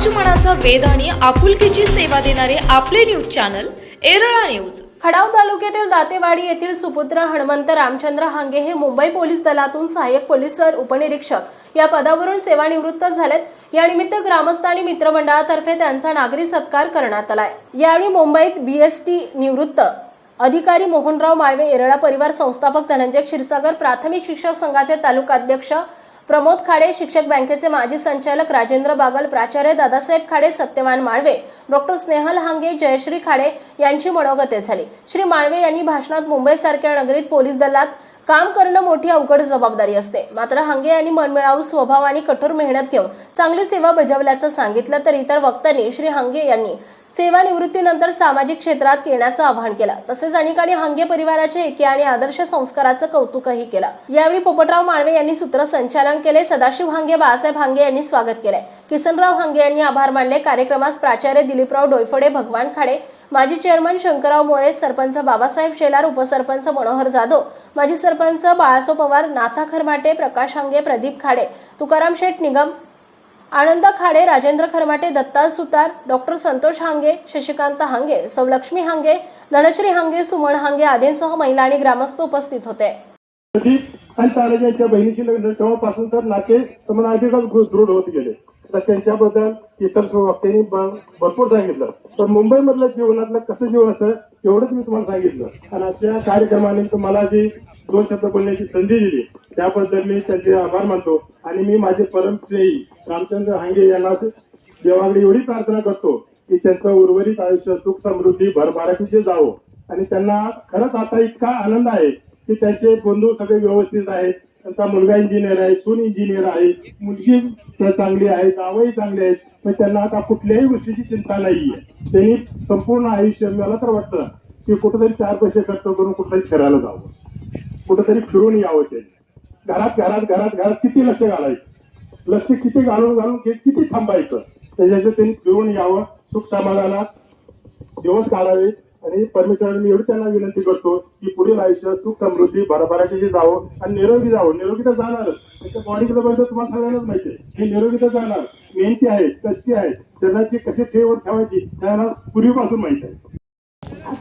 समाज मनाचा वेध आणि आपुलकीची सेवा देणारे आपले news channel Erala news. Khadav तालुक्यातील दातेवाडी येथील सुपुत्र हणमंत रामचंद्र हांगे हे मुंबई पोलीस दलातून सहाय्यक पोलीस सर उपनिरीक्षक या पदावरून सेवानिवृत्त झालेत. यानिमित्त ग्रामस्थानी मित्रमंडळातर्फे त्यांचा नागरी सत्कार करण्यात आलाय. यावेळी मुंबईत बीएसटी निवृत्त अधिकारी मोहनराव माळवे येरळा परिवार संस्थापक धनंजय क्षीरसागर प्राथमिक शिक्षक संघाचे तालुकाध्यक्ष प्रमोद खाडे शिक्षक बँकेचे माजी संचालक राजेंद्र बागल प्राचार्य दादासाहेब खाडे सत्यवान माळवे डॉक्टर स्नेहल हांगे जयश्री खाडे यांची मनोगते झाली. श्री माळवे यांनी भाषणात मुंबईसारख्या नगरीत पोलीस दलात काम करणं मोठी अवघड जबाबदारी असते. मात्र हांगे यांनी मनमिळावू स्वभाव आणि कठोर मेहनत घेऊन चांगली सेवा बजावल्याचं सांगितलं तर इतर वक्त्यांनी श्री हांगे यांनी सेवानिवृत्तीनंतर सामाजिक क्षेत्रात येण्याचं आवाहन केलं. तसेच अनेकांनी हांगे परिवाराचे एके आणि आदर्श संस्काराचं कौतुकही केलं. यावेळी पोपटराव माळवे यांनी सूत्रसंचालन केले. सदाशिव हांगे बाळासाहेब हांगे यांनी स्वागत केले. किसनराव हांगे यांनी आभार मानले. कार्यक्रमास प्राचार्य दिलीपराव डोयफोडे भगवान खाडे माजी चेअरमन शंकरराव मोरे सरपंच बाबासाहेब शेलार उपसरपंच मनोहर जाधव माजी सरपंच बाळासो पवार नाथा खरमाटे प्रकाश हांगे प्रदीप खाडे तुकाराम शेठ निगम आनंद खाडे राजेंद्र खरमाटे दत्ता सुतार डॉक्टर संतोष हांगे शशिकांत हांगे सौलक्ष्मी हांगे धनश्री हांगे सुमन हांगे आदींसह महिला आणि ग्रामस्थ उपस्थित होते. आणि आणि तानाजींच्या बहिणीशी लग्न तेव्हापासून तर नाते समजा अधिकच दृढ होत गेले. तर त्यांच्याबद्दल इतर वक्त्यांनी ब- भरपूर सांगितलं. तर मुंबईमधल्या जीवनातलं कसं जीवन असतं एवढंच मी तुम्हाला सांगितलं. आणि आजच्या कार्यक्रमाने तुम्हाला जी दोन शब्द बोलण्याची संधी दिली त्याबद्दल मी त्यांचे आभार मानतो. आणि मी माझे परमश्रेयी रामचंद्र हांगे यांना देवाकडे एवढी प्रार्थना करतो की त्यांचं उर्वरित आयुष्य सुख समृद्धी भरभराटीचे जावो. आणि त्यांना खरंच आता इतका आनंद आहे की त्यांचे बंधू सगळे व्यवस्थित आहेत. त्यांचा मुलगा इंजिनियर आहे सून इंजिनियर आहे. मुलगी चांगली आहे जावई चांगले आहेत. पण त्यांना आता कुठल्याही गोष्टीची चिंता नाहीये. त्यांनी संपूर्ण आयुष्य मला तर वाटतं की कुठेतरी चार पैसे खर्च करून कुठेतरी फिरायला जावं. कुठेतरी फिरून यावं त्यांनी घरात घरात घरात घरात किती लक्ष घालायचं? लक्ष किती घालून घालून घेत किती थांबायचं? त्याच्याशी त्यांनी फिरून यावं. सुख समाधानात दिवस काढावेत. आणि परमेश्वराने मी एवढी त्यांना विनंती करतो की पुढील आयुष्य सुख समृद्धी भरभराटीचे जावं आणि निरोगी जावं. निरोगी तर जाणारच त्याच्या बॉडीकडे बघितलं तुम्हाला सगळ्यांनाच माहिती आहे. हे निरोगी तर जाणार. मेहनती आहे कष्टी आहे. शरीराची कशी ठेवण ठेवायची त्यांना पूर्वीपासून माहिती आहे.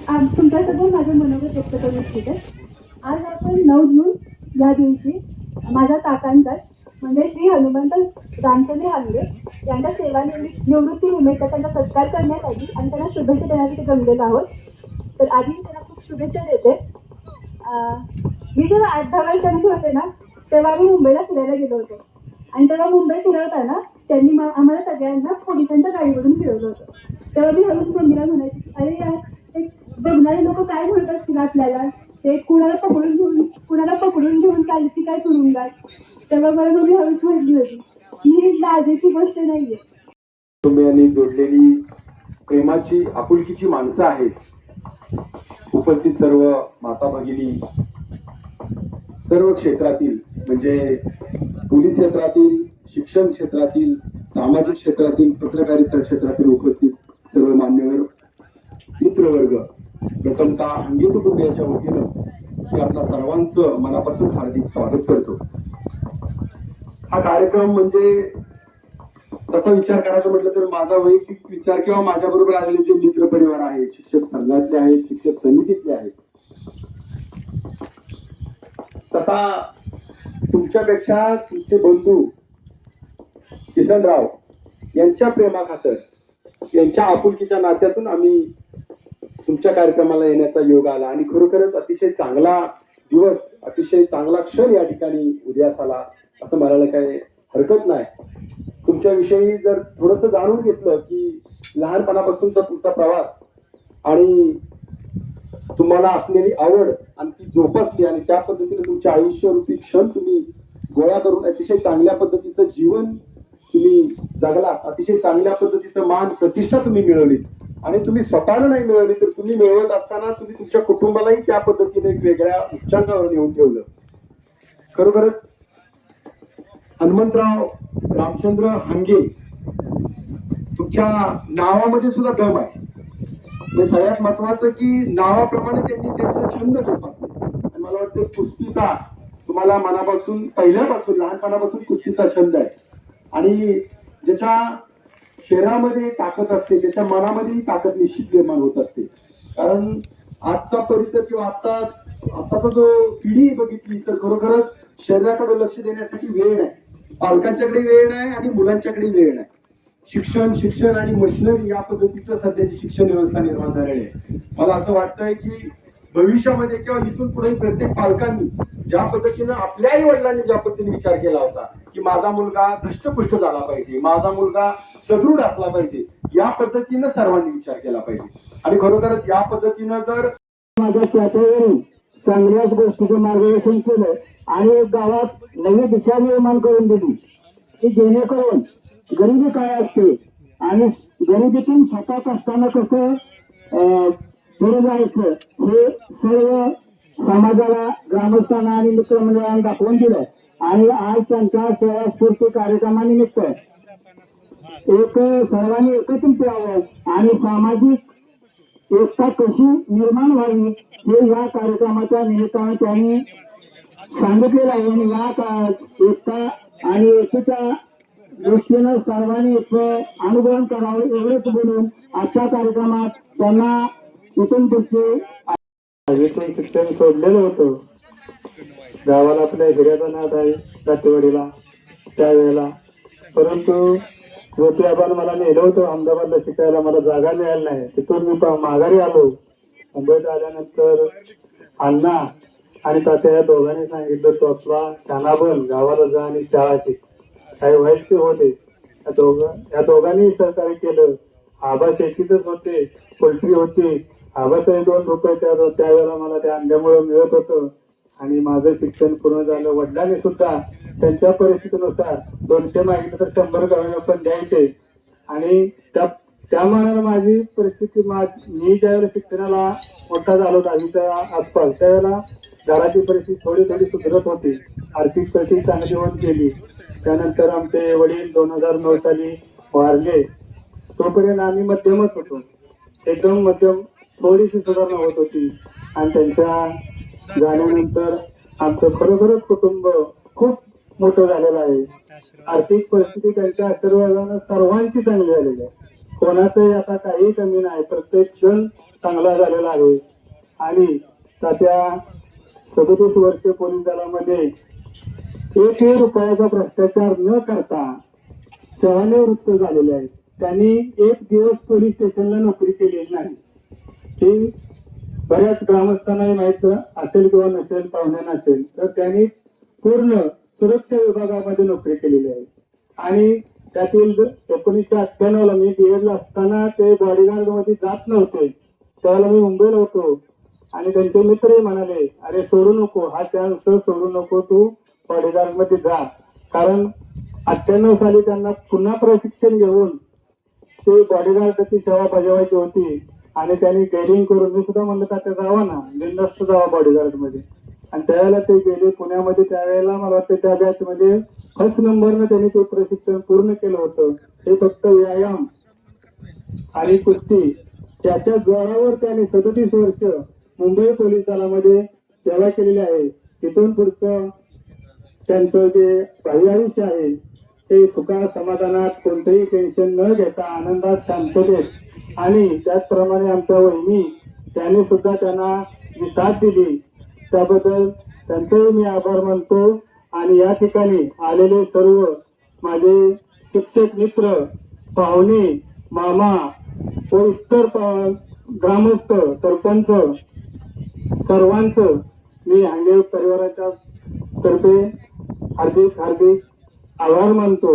आज तुमच्यासमोर माझं मनोगत व्यक्त करू इच्छिते आज आपण नऊ जून या दिवशी माझ्या काकांचा म्हणजे श्री हनुमंत रामचंद्र हांगे यांच्या सेवा निवृत्ती निमित्त त्यांचा सत्कार करण्यासाठी आणि त्यांना शुभेच्छा देण्यासाठी जमलेलो आहोत. तर आधी मी त्यांना खूप शुभेच्छा देते. मी जेव्हा आठ दहा वर्षांची होते ना तेव्हा मी मुंबईला फिरायला गेलो होतो. आणि तेव्हा मुंबई फिरवताना त्यांनी आम्हाला सगळ्यांना पोलिसांच्या गाडीवरून फिरवलं होतं. तेव्हा मी हळूच मम्मीला म्हणायची अरे यार ते बघणारे लोक काय म्हणत असतील आपल्याला? ते कुणाला पकडून घेऊन कुणाला पकडून घेऊन चालती काय काय तुरुंगात तेव्हा मला मम्मी हळूच म्हटली होती ही लाजेची गोष्ट नाहीये. कुटुंबियांनी जोडलेली प्रेमाची आपुलकीची माणसं आहेत. उपस्थित सर्व माता भगिनी सर्व क्षेत्रातील म्हणजे पोलीस क्षेत्रातील शिक्षण क्षेत्रातील सामाजिक क्षेत्रातील पत्रकारिता क्षेत्रातील उपस्थित सर्व मान्यवर मित्रवर्ग प्रथमतः अंगी कुटुंबियाच्या वतीनं मी आपल्या सर्वांचं मनापासून हार्दिक स्वागत करतो. हा कार्यक्रम म्हणजे तसा विचार करायचा म्हटलं तर माझा वैयक्तिक विचार किंवा माझ्या बरोबर आलेले जे मित्र परिवार आहे शिक्षक संघातले आहेत शिक्षक समिती आता तुमच्यापेक्षा तुमचे बंधू किसनराव यांच्या प्रेमाखातर यांच्या आपुलकीच्या नात्यातून आम्ही तुमच्या कार्यक्रमाला येण्याचा योग आला. आणि खरोखरच अतिशय चांगला दिवस अतिशय चांगला क्षण या ठिकाणी उदयास आला असं म्हणायला काही हरकत नाही. तुमच्याविषयी जर थोडंसं जाणून घेतलं की लहानपणापासूनचा तुमचा प्रवास आणि तुम्हाला असलेली आवड आणि ती जोपासली आणि त्या पद्धतीने तुमचे आयुष्य रूपी क्षण तुम्ही गोळा करून अतिशय चांगल्या पद्धतीचं जीवन तुम्ही जगला अतिशय चांगल्या पद्धतीचं मान प्रतिष्ठा तुम्ही मिळवली. आणि तुम्ही स्वतःला नाही मिळवली तर तुम्ही मिळवत असताना तुम्ही तुमच्या कुटुंबालाही त्या पद्धतीने एक वेगळ्या उच्चांकावर नेऊन ठेवलं. खरोखरच हनुमंतराव रामचंद्र हांगे तुमच्या नावामध्ये सुद्धा दम आहे. म्हणजे सगळ्यात महत्वाचं की नावाप्रमाणे त्यांनी त्यांचा छंद जोपासला आणि मला वाटतं कुस्तीचा तुम्हाला मनापासून पहिल्यापासून लहानपणापासून कुस्तीचा छंद आहे. आणि ज्याच्या शरीरामध्ये ताकद असते त्याच्या मनामध्येही ताकद निश्चित निर्माण होत असते. कारण आजचा परिसर किंवा आता आताचा जो पिढी बघितली तर खरोखरच शरीराकडे लक्ष देण्यासाठी वेळ नाही. पालकांच्याकडे वेळ नाही आणि मुलांच्याकडे वेळ नाही. शिक्षण शिक्षण आणि मशिनरी या पद्धतीचं सध्याची शिक्षण व्यवस्था निर्माण झालेली आहे. मला असं वाटतंय की भविष्यामध्ये किंवा इथून पुढे प्रत्येक पालकांनी ज्या पद्धतीनं आपल्या आई वडिलांनी ज्या पद्धतीने विचार केला होता की माझा मुलगा धष्टपुष्ट झाला पाहिजे माझा मुलगा सदृढ असला पाहिजे या पद्धतीनं सर्वांनी विचार केला पाहिजे. आणि खरोखरच या पद्धतीनं जर माझ्या त्याच्यावरून चांगल्याच गोष्टीचं मार्गदर्शन केलं आणि गावात नवी दिशा निर्माण करून दिली की जेणेकरून गरिबी काय असते आणि गरिबीतून स्वतः असताना कसं अं, पुढे जायचं हे सर्व समाजाला ग्रामस्थांना आणि मित्रमंडळांना दाखवून दिलं. आणि आज त्यांच्या सेवा स्फूर्ती कार्यक्रमानिमित्त एक सर्वांनी एकत्रित यावं आणि सामाजिक एकता कशी निर्माण व्हावी हे या कार्यक्रमाच्या निमित्तानं त्यांनी सांगितलेलं आहे. आणि या काळात एकता आणि एकीच्या दृष्टीनं सर्वांनी एक अनुगमन करावं एवढंच बोलून आजच्या कार्यक्रमात त्यांना इथून पुढचे शिक्षण सोडलेलं होतं. गावाला आपल्या हिऱ्याचा नाद आहे सातेवाडीला त्यावेळेला. परंतु ज्योती आबानं मला नेलं होतं अहमदाबादला शिकायला मला जागा मिळाली नाही. तिथून मी माघारी आलो. मुंबईत आल्यानंतर अण्णा आणि तात्या या दोघांनी सांगितलं तो आपला शाना बन गावाला जा आणि शाळा शिक काही व्हायचे होते. या दोघं या दोघांनी सहकार्य केलं. आबा शेतीतच होते पोल्ट्री होती. आबासाहेब दोन रुपये त्या त्यावेळेला मला त्या अंड्यामुळे मिळत होतं. आणि माझं शिक्षण पूर्ण झालं. वडिलांनी सुद्धा त्यांच्या परिस्थितीनुसार दोनशे मागितलं तर शंभर गावांना पण द्यायचे. आणि त्या त्या मानानं माझी परिस्थिती मा- मी ज्यावेळेला शिक्षणाला मोठा झालो दहावीच्या आसपास त्यावेळेला घराची परिस्थिती थोडी थोडी सुधरत होती. आर्थिक परिस्थिती चांगली होत गेली. त्यानंतर आमचे वडील दोन हजार नऊ साली वारले. तोपर्यंत आम्ही मध्यमच होतो. एकदम मध्यम थोडीशी सुधारणा होत होती. आणि त्यांच्या जाण्यानंतर आमचं खरोखरच कुटुंब खूप मोठं झालेलं आहे. आर्थिक परिस्थिती त्यांच्या आशीर्वादानं सर्वांची चांगली झालेली आहे. कोणाचंही आता काही कमी नाही. प्रत्येक क्षण चांगला झालेला आहे. आणि त्या सदतीस वर्ष पोलीस दलामध्ये एकही रुपयाचा भ्रष्टाचार न करता वृत्त झालेले आहेत. त्यांनी एक दिवस पोलीस स्टेशनला नोकरी केलेली नाही. हे बऱ्याच ग्रामस्थांनाही माहीत असेल किंवा नसेल पाहुण्या नसेल तर त्यांनी पूर्ण सुरक्षा विभागामध्ये नोकरी केलेली आहे. आणि त्यातील एकोणीसशे अठ्ठ्याण्णव ला मी बीएडला असताना ते बॉडीगार्डमध्ये जात नव्हते. त्यावेळेला मी मुंबईला होतो. आणि त्यांचे मित्रही म्हणाले अरे सोडू नको हा चान्स सोडू नको तू बॉडीगार्डमध्ये जा. कारण अठ्ठ्याण्णव साली त्यांना पुन्हा प्रशिक्षण घेऊन ते बॉडीगार्डची सेवा बजावायची होती. आणि त्यांनी ट्रेनिंग करून मी सुद्धा म्हणलं का जावा ना बिंदस्त जावा बॉडीगार्डमध्ये. आणि त्यावेळेला ते गेले पुण्यामध्ये त्यावेळेला मला वाटतं त्या बॅच मध्ये फर्स्ट नंबरनं त्यांनी ते प्रशिक्षण पूर्ण केलं होतं. हे फक्त व्यायाम आणि कुस्ती त्याच्या जोरावर त्याने सदतीस वर्ष मुंबई पोलीस दलामध्ये सेवा केलेली आहे. तिथून पुढचं त्यांचं जे भावी आयुष्य आहे ते सुखा समाधानात कोणतंही टेन्शन न घेता आनंदात शांततेत आणि त्याचप्रमाणे आमच्या वहिनी त्याने सुद्धा त्यांना जी साथ दिली त्याबद्दल त्यांचेही मी आभार मानतो. आणि या ठिकाणी आलेले सर्व माझे शिक्षक मित्र पाहुणे मामा व इतर ग्रामस्थ सरपंच सर्वांचं मी हांगे परिवाराच्या तर्फे हार्दिक हार्दिक आभार मानतो.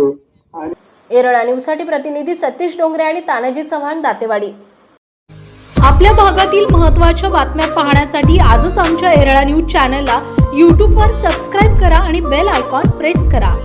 आणि एरळा न्यूजसाठी प्रतिनिधी सतीश डोंगरे आणि तानाजी चव्हाण दातेवाडी. आपल्या भागातील महत्त्वाच्या बातम्या पाहण्यासाठी आजच आमच्या एरळा न्यूज चॅनलला यूट्यूबवर सबस्क्राईब करा आणि बेल आयकॉन प्रेस करा.